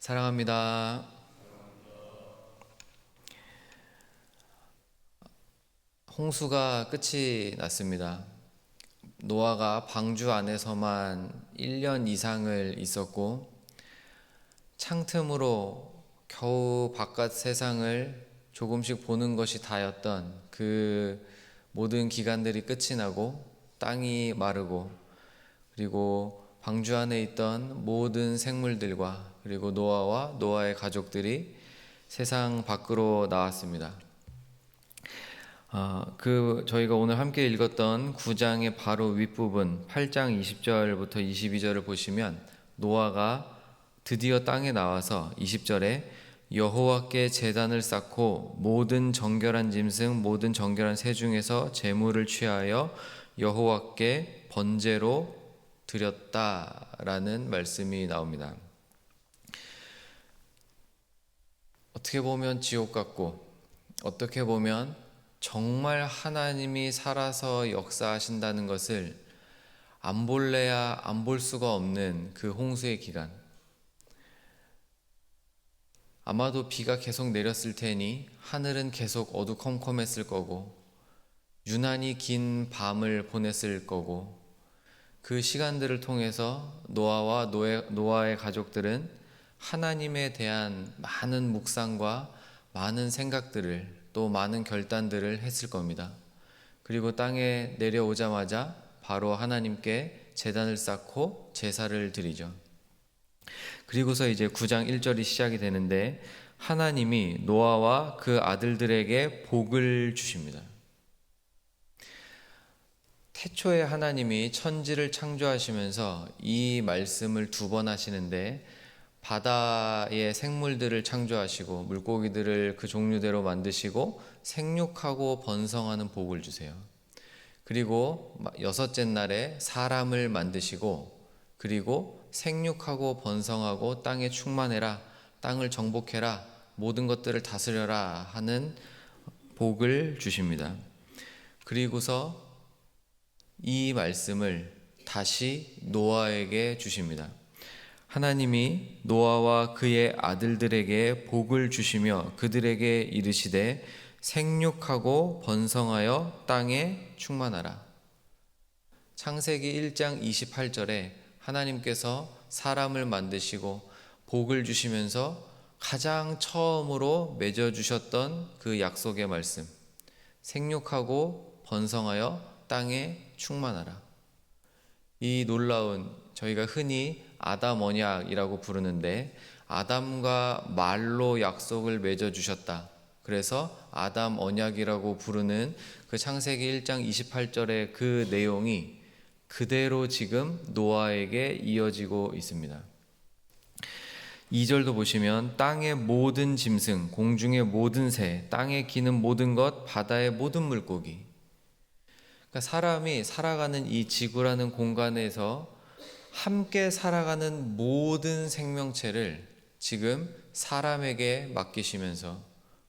사랑합니다. 홍수가 끝이 났습니다. 노아가 방주 안에서만 1년 이상을 있었고 창틈으로 겨우 바깥 세상을 조금씩 보는 것이 다였던 그 모든 기간들이 끝이 나고 땅이 마르고 그리고 방주 안에 있던 모든 생물들과 그리고 노아와 노아의 가족들이 세상 밖으로 나왔습니다. 아, 그 저희가 오늘 함께 읽었던 9장의 바로 윗부분 8장 20절부터 22절을 보시면 노아가 드디어 땅에 나와서 20절에 여호와께 제단을 쌓고 모든 정결한 짐승 모든 정결한 새 중에서 제물을 취하여 여호와께 번제로 드렸다라는 말씀이 나옵니다. 어떻게 보면 지옥 같고 어떻게 보면 정말 하나님이 살아서 역사하신다는 것을 안 볼래야 안 볼 수가 없는 그 홍수의 기간. 아마도 비가 계속 내렸을 테니 하늘은 계속 어두컴컴했을 거고 유난히 긴 밤을 보냈을 거고 그 시간들을 통해서 노아와 노예, 노아의 가족들은 하나님에 대한 많은 묵상과 많은 생각들을 또 많은 결단들을 했을 겁니다. 그리고 땅에 내려오자마자 바로 하나님께 재단을 쌓고 제사를 드리죠. 그리고서 이제 9장 1절이 시작이 되는데 하나님이 노아와 그 아들들에게 복을 주십니다. 태초에 하나님이 천지를 창조하시면서 이 말씀을 두 번 하시는데 바다의 생물들을 창조하시고 물고기들을 그 종류대로 만드시고 생육하고 번성하는 복을 주세요. 그리고 여섯째 날에 사람을 만드시고 그리고 생육하고 번성하고 땅에 충만해라 땅을 정복해라 모든 것들을 다스려라 하는 복을 주십니다. 그리고서 이 말씀을 다시 노아에게 주십니다. 하나님이 노아와 그의 아들들에게 복을 주시며 그들에게 이르시되 생육하고 번성하여 땅에 충만하라. 창세기 1장 28절에 하나님께서 사람을 만드시고 복을 주시면서 가장 처음으로 맺어 주셨던 그 약속의 말씀. 생육하고 번성하여 땅에 충만하라. 이 놀라운 저희가 흔히 아담 언약이라고 부르는데 아담과 말로 약속을 맺어 주셨다. 그래서 아담 언약이라고 부르는 그 창세기 1장 28절의 그 내용이 그대로 지금 노아에게 이어지고 있습니다. 2절도 보시면 땅의 모든 짐승, 공중의 모든 새, 땅에 기는 모든 것, 바다의 모든 물고기. 그러니까 사람이 살아가는 이 지구라는 공간에서 함께 살아가는 모든 생명체를 지금 사람에게 맡기시면서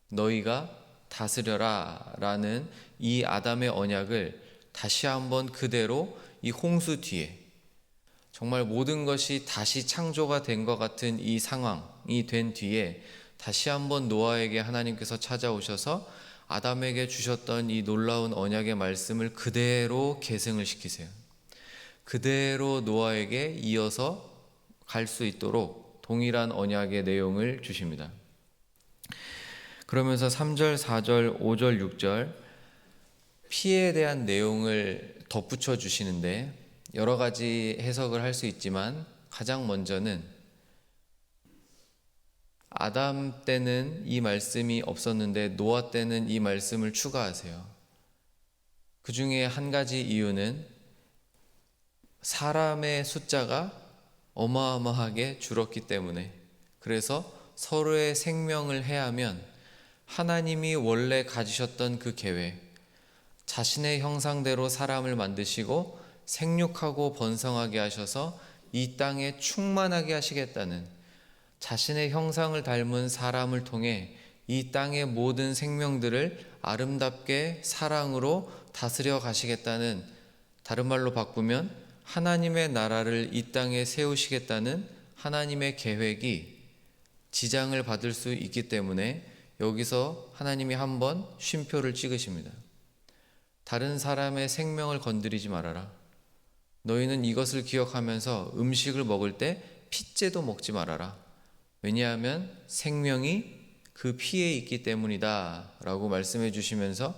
너희가 다스려라 라는 이 아담의 언약을 다시 한번 그대로 이 홍수 뒤에 정말 모든 것이 다시 창조가 된 것 같은 이 상황이 된 뒤에 다시 한번 노아에게 하나님께서 찾아오셔서 아담에게 주셨던 이 놀라운 언약의 말씀을 그대로 계승을 시키세요. 그대로 노아에게 이어서 갈 수 있도록 동일한 언약의 내용을 주십니다. 그러면서 3절, 4절, 5절, 6절 피해에 대한 내용을 덧붙여 주시는데 여러 가지 해석을 할 수 있지만 가장 먼저는 아담 때는 이 말씀이 없었는데 노아 때는 이 말씀을 추가하세요. 그 중에 한 가지 이유는 사람의 숫자가 어마어마하게 줄었기 때문에 그래서 서로의 생명을 해하면 하나님이 원래 가지셨던 그 계획, 자신의 형상대로 사람을 만드시고 생육하고 번성하게 하셔서 이 땅에 충만하게 하시겠다는 자신의 형상을 닮은 사람을 통해 이 땅의 모든 생명들을 아름답게 사랑으로 다스려 가시겠다는 다른 말로 바꾸면 하나님의 나라를 이 땅에 세우시겠다는 하나님의 계획이 지장을 받을 수 있기 때문에 여기서 하나님이 한번 쉼표를 찍으십니다. 다른 사람의 생명을 건드리지 말아라. 너희는 이것을 기억하면서 음식을 먹을 때 핏째도 먹지 말아라. 왜냐하면 생명이 그 피에 있기 때문이다. 라고 말씀해 주시면서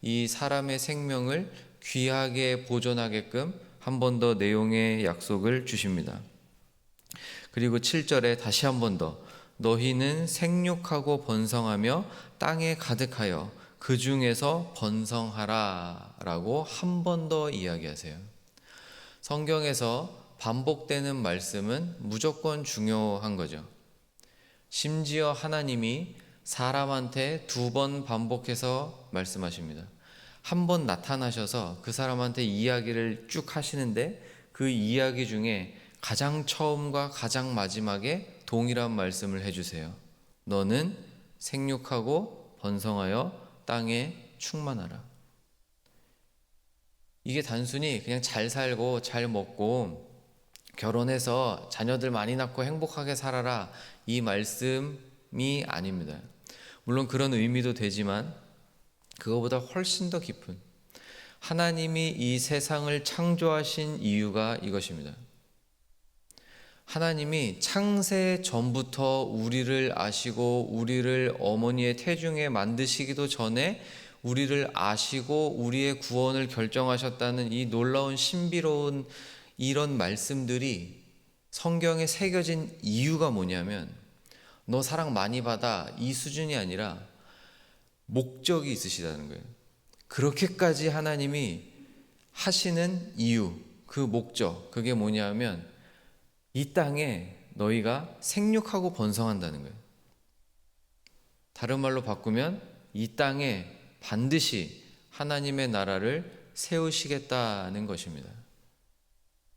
이 사람의 생명을 귀하게 보존하게끔 한 번 더 내용의 약속을 주십니다. 그리고 7절에 다시 한 번 더 너희는 생육하고 번성하며 땅에 가득하여 그 중에서 번성하라 라고 한 번 더 이야기하세요. 성경에서 반복되는 말씀은 무조건 중요한 거죠. 심지어 하나님이 사람한테 두 번 반복해서 말씀하십니다. 한 번 나타나셔서 그 사람한테 이야기를 쭉 하시는데 그 이야기 중에 가장 처음과 가장 마지막에 동일한 말씀을 해주세요. 너는 생육하고 번성하여 땅에 충만하라. 이게 단순히 그냥 잘 살고 잘 먹고 결혼해서 자녀들 많이 낳고 행복하게 살아라 이 말씀이 아닙니다. 물론 그런 의미도 되지만 그거보다 훨씬 더 깊은 하나님이 이 세상을 창조하신 이유가 이것입니다. 하나님이 창세 전부터 우리를 아시고 우리를 어머니의 태중에 만드시기도 전에 우리를 아시고 우리의 구원을 결정하셨다는 이 놀라운 신비로운 이런 말씀들이 성경에 새겨진 이유가 뭐냐면 너 사랑 많이 받아 이 수준이 아니라 목적이 있으시다는 거예요. 그렇게까지 하나님이 하시는 이유, 그 목적, 그게 뭐냐면 이 땅에 너희가 생육하고 번성한다는 거예요. 다른 말로 바꾸면 이 땅에 반드시 하나님의 나라를 세우시겠다는 것입니다.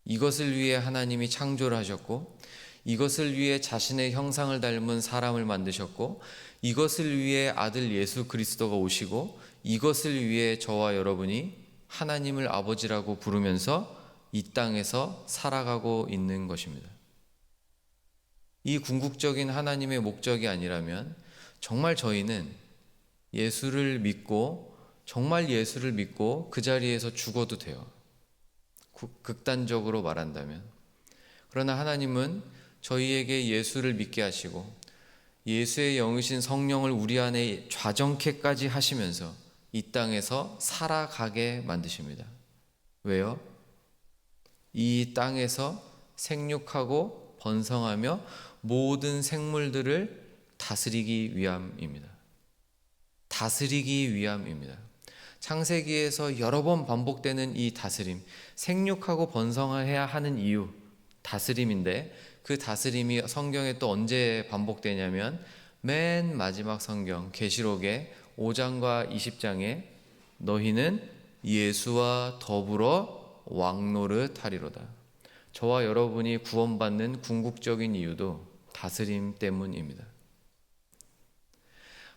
이것을 위해 하나님이 창조를 하셨고, 이것을 위해 자신의 형상을 닮은 사람을 만드셨고, 이것을 위해 아들 예수 그리스도가 오시고, 이것을 위해 저와 여러분이 하나님을 아버지라고 부르면서 이 땅에서 살아가고 있는 것입니다. 이 궁극적인 하나님의 목적이 아니라면 정말 저희는 예수를 믿고 정말 예수를 믿고 그 자리에서 죽어도 돼요. 극단적으로 말한다면. 그러나 하나님은 저희에게 예수를 믿게 하시고 예수의 영이신 성령을 우리 안에 좌정케까지 하시면서 이 땅에서 살아가게 만드십니다. 왜요? 이 땅에서 생육하고 번성하며 모든 생물들을 다스리기 위함입니다. 다스리기 위함입니다. 창세기에서 여러 번 반복되는 이 다스림, 생육하고 번성해야 하는 이유, 다스림인데 그 다스림이 성경에 또 언제 반복되냐면 맨 마지막 성경 계시록의 5장과 20장에 너희는 예수와 더불어 왕노릇 하리로다. 저와 여러분이 구원받는 궁극적인 이유도 다스림 때문입니다.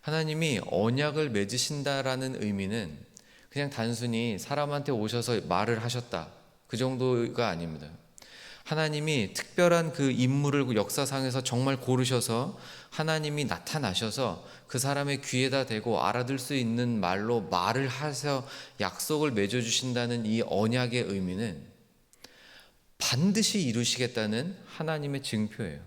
하나님이 언약을 맺으신다라는 의미는 그냥 단순히 사람한테 오셔서 말을 하셨다. 그 정도가 아닙니다. 하나님이 특별한 그 인물을 역사상에서 정말 고르셔서 하나님이 나타나셔서 그 사람의 귀에다 대고 알아들 수 있는 말로 말을 하셔 약속을 맺어주신다는 이 언약의 의미는 반드시 이루시겠다는 하나님의 증표예요.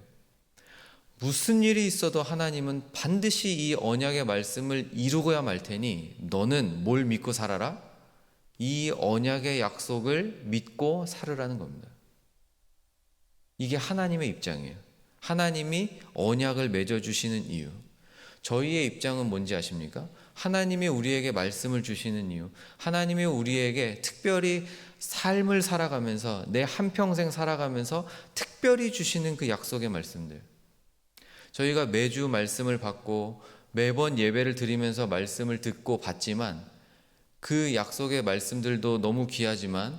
무슨 일이 있어도 하나님은 반드시 이 언약의 말씀을 이루고야 말 테니 너는 뭘 믿고 살아라? 이 언약의 약속을 믿고 살으라는 겁니다. 이게 하나님의 입장이에요. 하나님이 언약을 맺어주시는 이유. 저희의 입장은 뭔지 아십니까? 하나님이 우리에게 말씀을 주시는 이유. 하나님이 우리에게 특별히 삶을 살아가면서 내 한평생 살아가면서 특별히 주시는 그 약속의 말씀들. 저희가 매주 말씀을 받고 매번 예배를 드리면서 말씀을 듣고 받지만 그 약속의 말씀들도 너무 귀하지만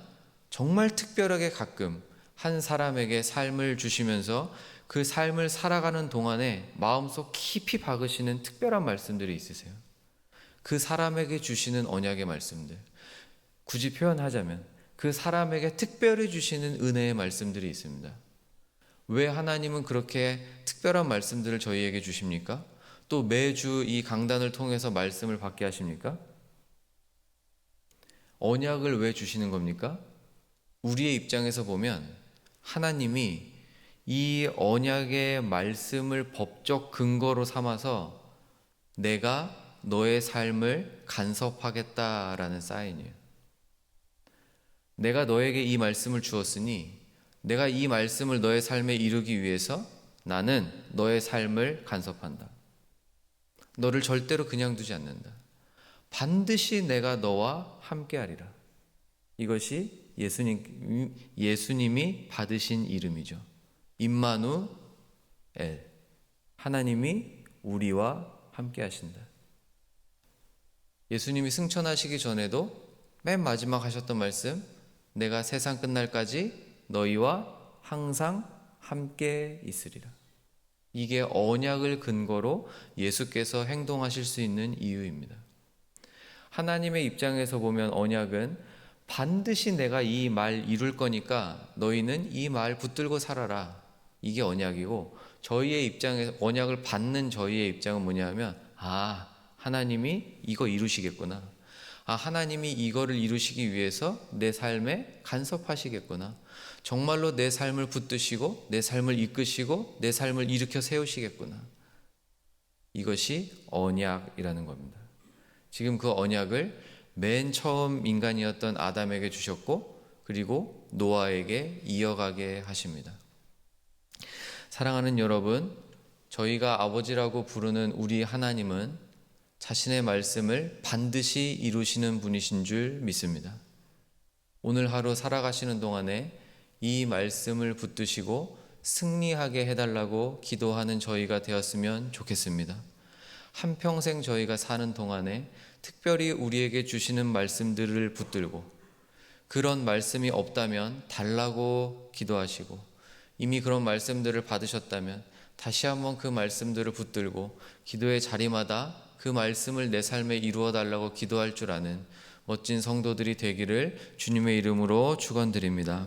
정말 특별하게 가끔 한 사람에게 삶을 주시면서 그 삶을 살아가는 동안에 마음속 깊이 박으시는 특별한 말씀들이 있으세요. 그 사람에게 주시는 언약의 말씀들. 굳이 표현하자면 그 사람에게 특별히 주시는 은혜의 말씀들이 있습니다. 왜 하나님은 그렇게 특별한 말씀들을 저희에게 주십니까? 또 매주 이 강단을 통해서 말씀을 받게 하십니까? 언약을 왜 주시는 겁니까? 우리의 입장에서 보면 하나님이 이 언약의 말씀을 법적 근거로 삼아서 내가 너의 삶을 간섭하겠다라는 사인이에요. 내가 너에게 이 말씀을 주었으니 내가 이 말씀을 너의 삶에 이루기 위해서 나는 너의 삶을 간섭한다. 너를 절대로 그냥 두지 않는다. 반드시 내가 너와 함께하리라. 이것이 예수님 예수님이 받으신 이름이죠. 임마누엘 하나님이 우리와 함께하신다. 예수님이 승천하시기 전에도 맨 마지막 하셨던 말씀 내가 세상 끝날까지 너희와 항상 함께 있으리라. 이게 언약을 근거로 예수께서 행동하실 수 있는 이유입니다. 하나님의 입장에서 보면 언약은 반드시 내가 이 말 이룰 거니까 너희는 이 말 붙들고 살아라. 이게 언약이고 저희의 입장에서 언약을 받는 저희의 입장은 뭐냐면 아, 하나님이 이거 이루시겠구나. 아, 하나님이 이거를 이루시기 위해서 내 삶에 간섭하시겠구나. 정말로 내 삶을 붙드시고 내 삶을 이끄시고 내 삶을 일으켜 세우시겠구나. 이것이 언약이라는 겁니다. 지금 그 언약을 맨 처음 인간이었던 아담에게 주셨고 그리고 노아에게 이어가게 하십니다. 사랑하는 여러분, 저희가 아버지라고 부르는 우리 하나님은 자신의 말씀을 반드시 이루시는 분이신 줄 믿습니다. 오늘 하루 살아가시는 동안에 이 말씀을 붙드시고 승리하게 해달라고 기도하는 저희가 되었으면 좋겠습니다. 한평생 저희가 사는 동안에 특별히 우리에게 주시는 말씀들을 붙들고 그런 말씀이 없다면 달라고 기도하시고 이미 그런 말씀들을 받으셨다면 다시 한번 그 말씀들을 붙들고 기도의 자리마다 그 말씀을 내 삶에 이루어 달라고 기도할 줄 아는 멋진 성도들이 되기를 주님의 이름으로 축원드립니다.